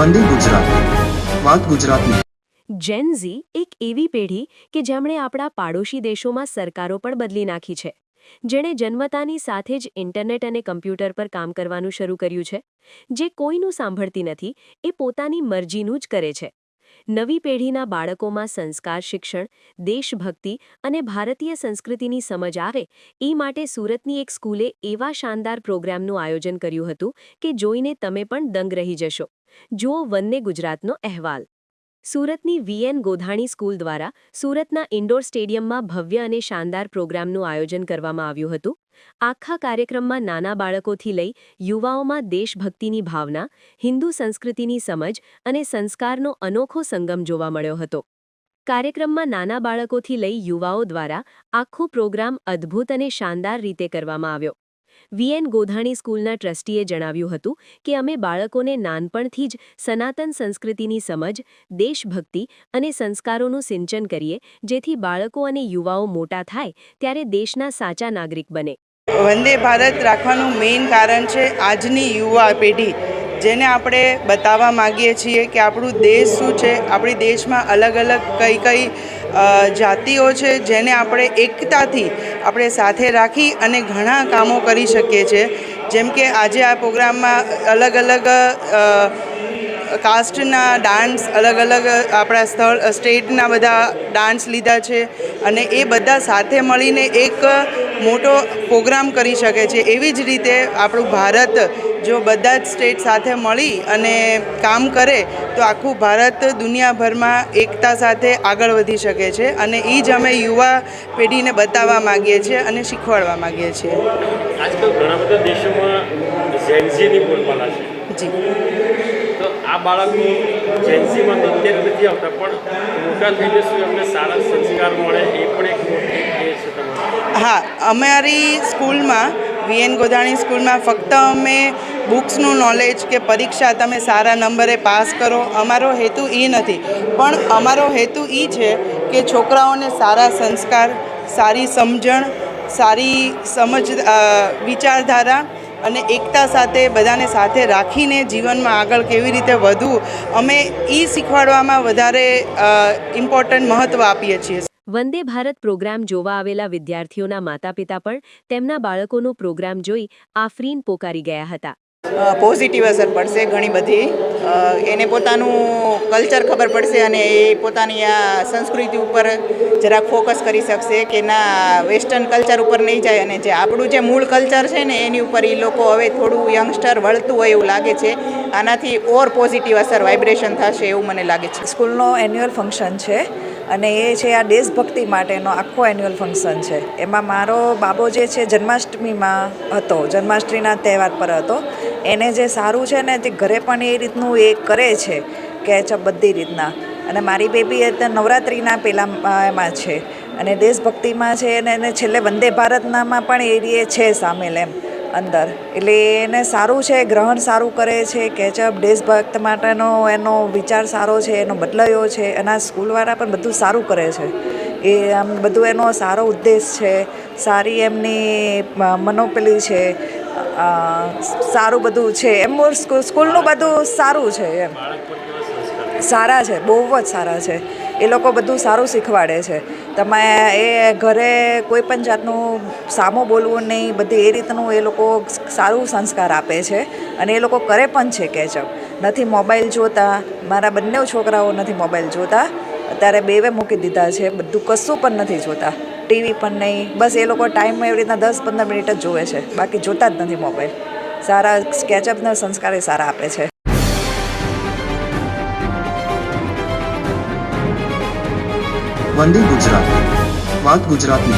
વંદે ગુજરાત. વાત ગુજરાતની જેન ઝી એક એવી પેઢી કે જેમણે આપણા પાડોશી દેશોમાં સરકારો પણ બદલી નાખી છે. જેણે જન્મતાની સાથે જ ઇન્ટરનેટ અને કમ્પ્યુટર પર કામ કરવાનું શરૂ કર્યું છે. જે કોઈનું સાંભળતી નથી, એ પોતાની મરજીનું જ કરે છે. નવી પેઢીના બાળકોમાં સંસ્કાર, શિક્ષણ, દેશભક્તિ અને ભારતીય સંસ્કૃતિની સમજ આવે, એ માટે સુરતની એક સ્કૂલે એવા શાનદાર પ્રોગ્રામનું આયોજન કર્યું હતું કે જોઈને તમે પણ દંગ રહી જશો. જુઓ વન્ય ગુજરાતનો અહેવાલ. સુરતની વીએન ગોધાણી સ્કૂલ દ્વારા સુરતના ઇન્ડોર સ્ટેડિયમમાં ભવ્ય અને શાનદાર પ્રોગ્રામનું આયોજન કરવામાં આવ્યું હતું. આખા કાર્યક્રમમાં નાના બાળકોથી લઈ યુવાઓમાં દેશભક્તિની ભાવના, હિન્દુ સંસ્કૃતિની સમજ અને સંસ્કારનો અનોખો સંગમ જોવા મળ્યો હતો. કાર્યક્રમમાં નાના બાળકોથી લઈ યુવાઓ દ્વારા આખો પ્રોગ્રામ અદ્ભુત અને શાનદાર રીતે કરવામાં આવ્યો. વીએન ગોધાણી સ્કૂલના ટ્રસ્ટીએ જણાવ્યું હતું કે અમે બાળકોને નાનપણથી જ સનાતન સંસ્કૃતિની સમજ, દેશભક્તિ અને સંસ્કારોનું સિંચન કરીએ, જેથી બાળકો અને યુવાઓ મોટા થાય ત્યારે દેશના સાચા નાગરિક બને. વંદે ભારત રાખવાનું મેઇન કારણ છે આજની યુવા પેઢી, જેને આપણે બતાવવા માગીએ છીએ કે આપણું દેશ શું છે, આપણી દેશમાં અલગ અલગ કઈ કઈ જાતિઓ છે, જેને આપણે એકતાથી આપણે સાથે રાખી અને ઘણા કામો કરી શકીએ છીએ. જેમ કે આજે આ પ્રોગ્રામમાં અલગ અલગ કાસ્ટના ડાન્સ, અલગ અલગ આપણા સ્થળ સ્ટેટના બધા ડાન્સ લીધા છે અને એ બધા સાથે મળીને એક મોટો પ્રોગ્રામ કરી શકે છે. એવી જ રીતે આપણું ભારત જો બધા જ સ્ટેટ સાથે મળી અને કામ કરે તો આખું ભારત દુનિયાભરમાં એકતા સાથે આગળ વધી શકે છે અને એ જ અમે યુવા પેઢીને બતાવવા માગીએ છીએ અને શીખવાડવા માગીએ છીએ. આજકાલ ઘણા બધા દેશોમાં ઝેન્ઝીની બોલબાલા છે. જી. તો આ બાળકો જેન્સીમાં તો અત્યારે નથી આવતા પણ મોટા થઈને શું એમને સારા સંસ્કાર મળે એ પણ એક મોટી છે તમારી. હા અમારી સ્કૂલમાં વીએન ગોધાણી સ્કૂલમાં ફક્ત અમે બુક્સનું નોલેજ કે પરીક્ષા તમે સારા નંબરે પાસ કરો, અમારો હેતુ એ નથી. પણ અમારો હેતુ એ છે કે છોકરાઓને સારા સંસ્કાર, સારી સમજણ, સારી સમજ વિચારધારા અને એકતા સાથે બધાને સાથે રાખીને જીવનમાં આગળ કેવી રીતે વધવું, અમે એ શીખવાડવામાં વધારે ઇમ્પોર્ટન્ટ મહત્ત્વ આપીએ છીએ. વંદે ભારત પ્રોગ્રામ જોવા આવેલા વિદ્યાર્થીઓના માતા પિતા પણ તેમના બાળકોનો પ્રોગ્રામ જોઈ આફરીન પોકારી ગયા હતા. પોઝિટિવ અસર પડશે ઘણી બધી. એને પોતાનું કલ્ચર ખબર પડશે અને એ પોતાની આ સંસ્કૃતિ ઉપર જરાક ફોકસ કરી શકશે કે ના, વેસ્ટર્ન કલ્ચર ઉપર નહીં જાય અને જે આપણું જે મૂળ કલ્ચર છે ને એની ઉપર એ લોકો હવે થોડું યંગસ્ટર વળતું હોય એવું લાગે છે. આનાથી ઓર પોઝિટિવ અસર વાઇબ્રેશન થશે એવું મને લાગે છે. સ્કૂલનો એન્યુઅલ ફંક્શન છે અને એ છે આ દેશભક્તિ માટેનો આખો એન્યુઅલ ફંક્શન છે. એમાં મારો બાબો જે છે જન્માષ્ટમીમાં હતો, જન્માષ્ટમીના તહેવાર પર હતો. એને જે સારું છે ને તે ઘરે પણ એ રીતનું એ કરે છે કેચઅપ બધી રીતના. અને મારી બેબી અત્યારે નવરાત્રિના પહેલાં એમાં છે. અને દેશભક્તિમાં છે અને એને છેલ્લે વંદે ભારતનામાં પણ એ છે સામેલ એમ અંદર. એટલે એને સારું છે, ગ્રહણ સારું કરે છે કેચઅપ દેશભક્ત માટેનો એનો વિચાર સારો છે, એનો બદલાયો છે, એના સ્કૂલવાળા પણ બધું સારું કરે છે. એ આમ બધું એનો સારો ઉદ્દેશ છે, સારી એમની મનોપેલી છે સારું બધું છે. એમ સ્કૂલનું બધું સારું છે એમ. સારા છે, બહુ જ સારા છે. એ લોકો બધું સારું શીખવાડે છે. તમે એ ઘરે કોઈ પણ જાતનું સામો બોલવું નહીં, બધી એ રીતનું એ લોકો સારું સંસ્કાર આપે છે અને એ લોકો કરે પણ છે કેચઅપ નથી મોબાઈલ જોતા, મારા બંને છોકરાઓ નથી મોબાઈલ જોતા. અત્યારે બેવે મૂકી દીધા છે, બધું કશું પણ નથી જોતા. ટીવી પણ નહીં. બસ એ લોકો ટાઈમ એવી રીતના દસ પંદર મિનિટ જ જોવે છે. બાકી જોતા જ નથી મોબાઈલ. સારા સ્કેચઅપના સંસ્કાર એ સારા આપે છે. વંદે ગુજરાત. વાત ગુજરાતની